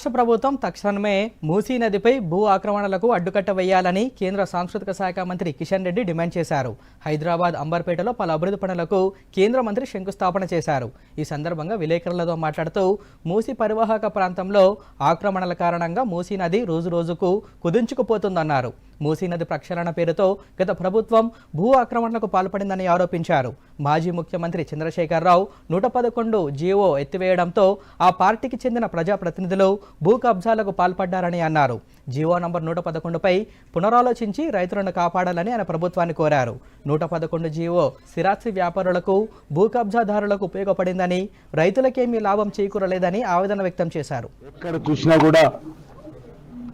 రాష్ట్ర ప్రభుత్వం తక్షణమే మూసీ నదిపై భూ ఆక్రమణలకు అడ్డుకట్ట వేయాలని కేంద్ర సాంస్కృతిక శాఖ మంత్రి కిషన్ రెడ్డి డిమాండ్ చేశారు. హైదరాబాద్ అంబర్పేటలో పలు అభివృద్ధి పనులకు కేంద్ర మంత్రి శంకుస్థాపన చేశారు. ఈ సందర్భంగా విలేకరులతో మాట్లాడుతూ మూసీ పరివాహక ప్రాంతంలో ఆక్రమణల కారణంగా మూసీ నది రోజురోజుకు కుదించుకుపోతుందన్నారు. మూసీ నది ప్రక్షాళన పేరుతో గత ప్రభుత్వం భూ ఆక్రమణలకు పాల్పడిందని ఆరోపించారు. మాజీ ముఖ్యమంత్రి చంద్రశేఖరరావు నూట పదకొండు జీవో ఎత్తివేయడంతో ఆ పార్టీకి చెందిన ప్రజాప్రతినిధులు భూ కబ్జాలకు పాల్పడ్డారని అన్నారు. జీవో నంబర్ నూట పదకొండుపై పునరాలోచించి రైతులను కాపాడాలని ఆయన ప్రభుత్వాన్ని కోరారు. నూట పదకొండు జీవో స్థిరాస్తి వ్యాపారులకు భూ కబ్జాదారులకు ఉపయోగపడిందని రైతులకేమీ లాభం చేకూరలేదని ఆవేదన వ్యక్తం చేశారు. ఎక్కడ చూసినా కూడా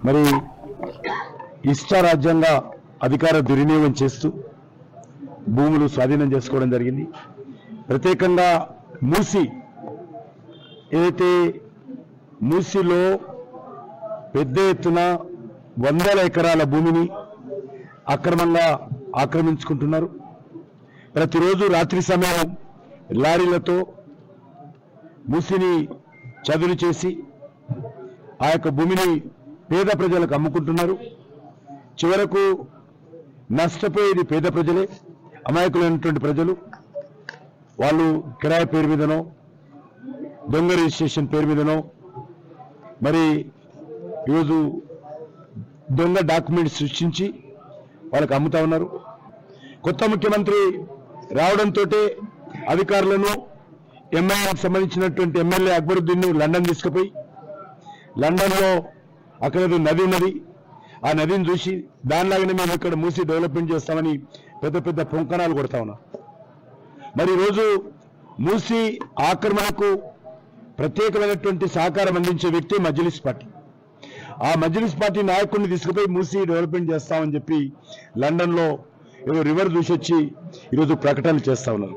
మరి ఇష్టారాజ్యంగా అధికార దుర్వినియోగం చేస్తూ భూములు స్వాధీనం చేసుకోవడం జరిగింది. ప్రత్యేకంగా మూసి ఏదైతే మూసిలో పెద్ద ఎత్తున వందల ఎకరాల భూమిని అక్రమంగా ఆక్రమించుకుంటున్నారు. ప్రతిరోజు రాత్రి సమయం లారీలతో మూసిని చదును చేసి ఆ యొక్క భూమిని పేద ప్రజలకు అమ్ముకుంటున్నారు. చివరకు నష్టపోయేది పేద ప్రజలే అమాయకులైనటువంటి ప్రజలు. వాళ్ళు కిరాయి పేరు మీదనో దొంగ రిజిస్ట్రేషన్ పేరు మీదనో మరి ఈరోజు దొంగ డాక్యుమెంట్స్ సృష్టించి వాళ్ళకి అమ్ముతా ఉన్నారు. కొత్త ముఖ్యమంత్రి రావడంతో అధికారులను ఎంఐఎంకి సంబంధించినటువంటి ఎమ్మెల్యే అక్బరుద్దీన్ లండన్ తీసుకుపోయి లండన్లో అక్కడ నది ఉన్నది ఆ నదిని చూసి దానిలాగానే మేము ఇక్కడ మూసి డెవలప్మెంట్ చేస్తామని పెద్ద పెద్ద పొంకణాలు కొడతా ఉన్నాం. మరి ఈరోజు మూసి ఆక్రమణకు ప్రత్యేకమైనటువంటి సహకారం అందించే వ్యక్తి మజ్లిస్ పార్టీ. ఆ మజ్లిస్ పార్టీ నాయకుడిని తీసుకుపోయి మూసి డెవలప్మెంట్ చేస్తామని చెప్పి లండన్లో ఏదో రివర్ చూసి వచ్చి ఈరోజు ప్రకటనలు చేస్తా ఉన్నారు.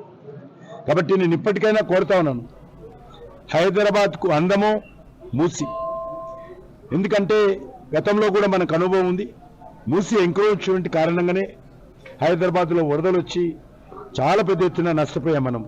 కాబట్టి నేను ఇప్పటికైనా కోరుతా ఉన్నాను హైదరాబాద్కు అందము మూసి. ఎందుకంటే గతంలో కూడా మనకు అనుభవం ఉంది. మూసి ఎంక్రోచ్మెంట్ కారణంగానే హైదరాబాద్లో వరదలు వచ్చి చాలా పెద్ద ఎత్తున నష్టపోయాం మనం.